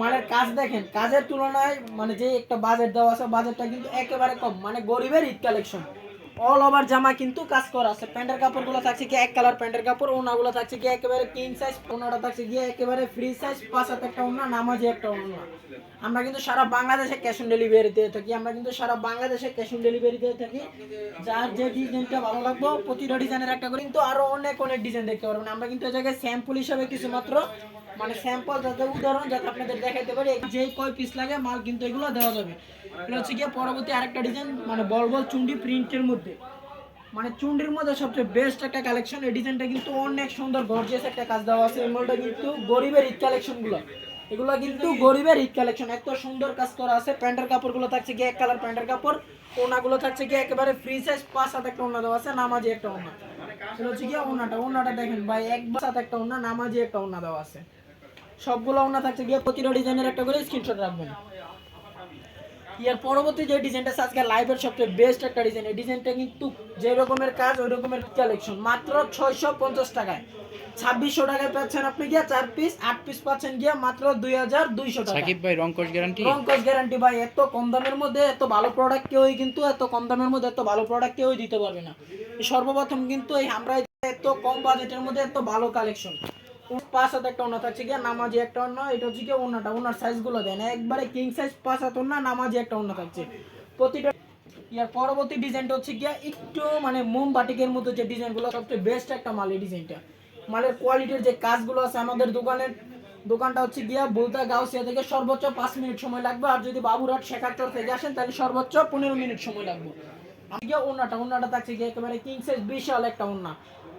মালের কাজ দেখেন, কাজের তুলনায় মানে যে একটা বাজেট দেওয়া আছে বাজেটটা কিন্তু একেবারে কম মানে গরিবের ঈদ কালেকশন অল ওভার জামা কিন্তু কাজ করা আছে। প্যান্টের কাপড়গুলো থাকছে কি এক কালার প্যান্টের কাপড়, ওনাগুলো থাকছে কি একেবারে কিং সাইজ ওনাটা থাকছে গিয়ে একেবারে ফ্রি সাইজ পাঁচ হাত একটা ওনা, নামাজি একটা ওনা। আমরা কিন্তু সারা বাংলাদেশে ক্যাশ অন ডেলিভারি দিয়ে থাকি, আমরা কিন্তু সারা বাংলাদেশে ক্যাশ অন ডেলিভারি দিয়ে থাকি। যার যে ডিজাইনটা ভালো লাগবে, প্রতিটা ডিজাইনের একটা করে, কিন্তু আরও অনেক অনেক ডিজাইন দেখতে পারবেন আমরা কিন্তু এই জায়গায় স্যাম্পল হিসাবে কিছু মাত্র মানে স্যাম্পল যাতে উদাহরণ, যাতে আপনাদের দেখাইতে পারি যে কয় পিস লাগে, মাল কিন্তু এগুলো দেওয়া যাবে। এটা হচ্ছে গিয়ে পরবর্তী আরেকটা ডিজাইন মানে বল বল চুন্ডি প্রিন্টের মধ্যে। মানে চুন্ডির মধ্যে সবচেয়ে বেস্ট একটা কালেকশন এই ডিজাইনটা কিন্তু অনেক সুন্দর গর্জিয়াস একটা কাজ দেওয়া আছে। এই মালটা কিন্তু গরিবের ঈদ কালেকশনগুলো। এগুলো কিন্তু গরিবের ঈদ কালেকশন এত সুন্দর কাজ করা আছে। প্যান্টের কাপড়গুলো থাকছে গিয়ে এক কালার প্যান্টের কাপড়, ওনাগুলো থাকছে গিয়ে একেবারে ফ্রি সাইজ পাঁচ হাত একটা ওনা দেওয়া আছে, নামাজি একটা ওনা। এটা হচ্ছে গিয়ে ওনাটা ওনাটা দেখেন ভাই, এক সাত একটা ওনা, নামাজি একটা ওনা দেওয়া আছে। সবগুলো ওনা থাকছে গিয়ে প্রতিটা ডিজাইনের একটা করে স্ক্রিনশট রাখবেন। ইয়ার পরবর্তী যে ডিজাইনটা আছে আজকে লাইভের সবচেয়ে বেস্ট একটা ডিজাইন এই ডিজাইনটা কিন্তু যে রকমের কাজ ওই রকমের কালেকশন মাত্র ছয়শো পঞ্চাশ টাকায়। ছাব্বিশশো টাকায় পাচ্ছেন আপনি গিয়া চার পিস আট পিস পাচ্ছেন গিয়া মাত্র দুই হাজার দুইশো টাকা। সাকিব ভাই রংকশ গ্যারান্টি রংকশ গ্যারান্টি ভাই এত কম দামের মধ্যে এত ভালো প্রোডাক্ট কেউই কিন্তু এত কম দামের মধ্যে এত ভালো প্রোডাক্ট কেউই দিতে পারবে না। সর্বপ্রথম কিন্তু এই আমরা এত কম বাজেটের মধ্যে এত ভালো কালেকশন পাঁচ একটা ওনা থাকছে গিয়ে, নামাজি একটা অন্য, এটা হচ্ছে গিয়ে ওনাটা ওনার সাইজগুলো দেন। একবারে কিং সাইজ পাঁচ হাত ওনা নামাজি একটা ওনা থাকছে। প্রতিটা ইয়ার পরবর্তী ডিজাইনটা হচ্ছে গিয়া একটু মানে মোম বাটিকের মতো যে ডিজাইনগুলো সবচেয়ে বেস্ট একটা মাল ডিজাইনটা মালের কোয়ালিটির যে কাজগুলো আছে আমাদের দোকানের, দোকানটা হচ্ছে গিয়া বুলতা গাউসিয়া থেকে সর্বোচ্চ পাঁচ মিনিট সময় লাগবে, আর যদি বাবুরহাট শেখারচর থেকে আসেন, তাহলে সর্বোচ্চ পনেরো মিনিট সময় লাগবে। আমি গিয়ে ওনাটা ওনাটা থাকছে গিয়ে একেবারে কিং সাইজ বিশাল একটা ওনা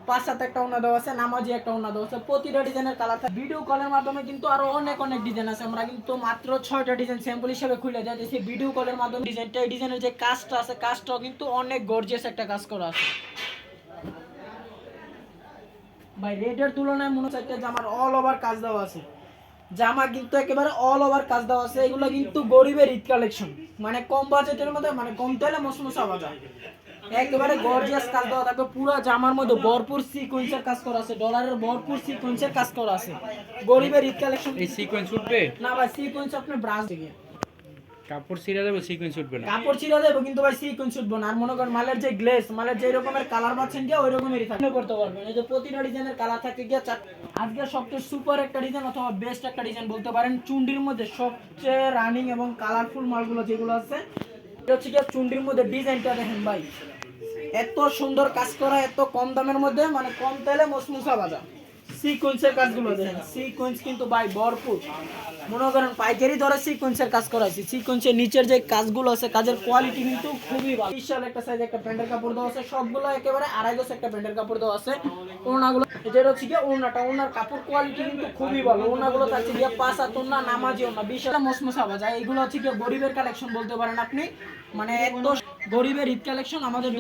পাঁচ সাত একটা ওনা দেওয়া আছে, নামাজি একটা ওনা দেওয়া আছে, প্রতিটা ডিজাইনের কালার থাকে। ভিডিও কলের মাধ্যমে কিন্তু আরও অনেক অনেক ডিজাইন আছে। আমরা কিন্তু মাত্র ছয়টা ডিজাইন স্যাম্পল হিসেবে খুলে যাচ্ছি ভিডিও কলের মাধ্যমে ডিজাইনটা এই ডিজাইনের যে কাজটা আছে, কাজটাও কিন্তু অনেক গর্জিয়াস একটা কাজ করা আছে। ভাই রেটের তুলনায় মনে হচ্ছে একটা জামার অল ওভার কাজ দেওয়া আছে। জামা কিন্তু একেবারে অল ওভার কাজ দেওয়া আছে। এগুলো কিন্তু গরিবের ঈদ কালেকশন মানে কম বাজেটের মধ্যে মানে কম তেলে মসমসা বাজার। একেবারে গর্জিয়াস কাজ দেওয়া থাকবে। পুরো জামার মধ্যে ভরপুর সিকোয়েন্সের কাজ করা আছে। ডলারের ভরপুর সিকোয়েন্সের কাজ করা আছে। গরিবের ঈদ কালেকশন এই সিকোয়েন্স উঠবে? না ভাই সিকোয়েন্স আপনি ব্রাশ কাপড় ছিঁড়ে সিকোয়েন্স উঠবে না। কাপড় ছিঁড়া দেবো কিন্তু ভাই সিকোয়েন্স উঠবো না। আর মনে করেন মালের যে গ্লেস মালের যে রকমের কালার পাচ্ছেন গিয়ে ওই রকমেরই থাকবে করতে পারবেন। এই যে প্রতিটা ডিজাইনের কালার থাকে গিয়ে আজকে সবচেয়ে সুপার একটা ডিজাইন অথবা বেস্ট একটা ডিজাইন বলতে পারেন চুন্ডির মধ্যে সবচেয়ে রানিং এবং কালারফুল মালগুলো যেগুলো আছে এটা হচ্ছে গিয়ে চুন্ডির মধ্যে ডিজাইনটা দেখেন ভাই। এত সুন্দর কাজ করা এত কম দামের মধ্যে মানে কম তেলে মসমুসা সিকোয়েন্সের কাজগুলো দেখেন। সিকোয়েন্স কিন্তু ভাই ভরপুর। মনে করেন পাইকারি সিকোয়েন্সের কাজ করা সিকোয়েন্সের নিচের যে কাজগুলো আছে কাজের কোয়ালিটি কিন্তু খুবই ভালো। বিশাল একটা সাইজ একটা প্যান্টের কাপড় দেওয়া আছে সবগুলো একেবারে আড়াই গজ একটা প্যান্টের কাপড় দেওয়া আছে। ওনাগুলো যেটা হচ্ছে গিয়ে ওনাটা ওনার কাপড় কোয়ালিটি কিন্তু খুবই ভালো। ওনাগুলো থাকছে গিয়ে পাঁচ হাত ওনা নামাজি ওনা বিশাল মসমসা বাজা এইগুলো হচ্ছে গিয়ে গরিবের কালেকশন বলতে পারেন আপনি। মানে এত গরিবের ঈদ কালেকশন আমাদের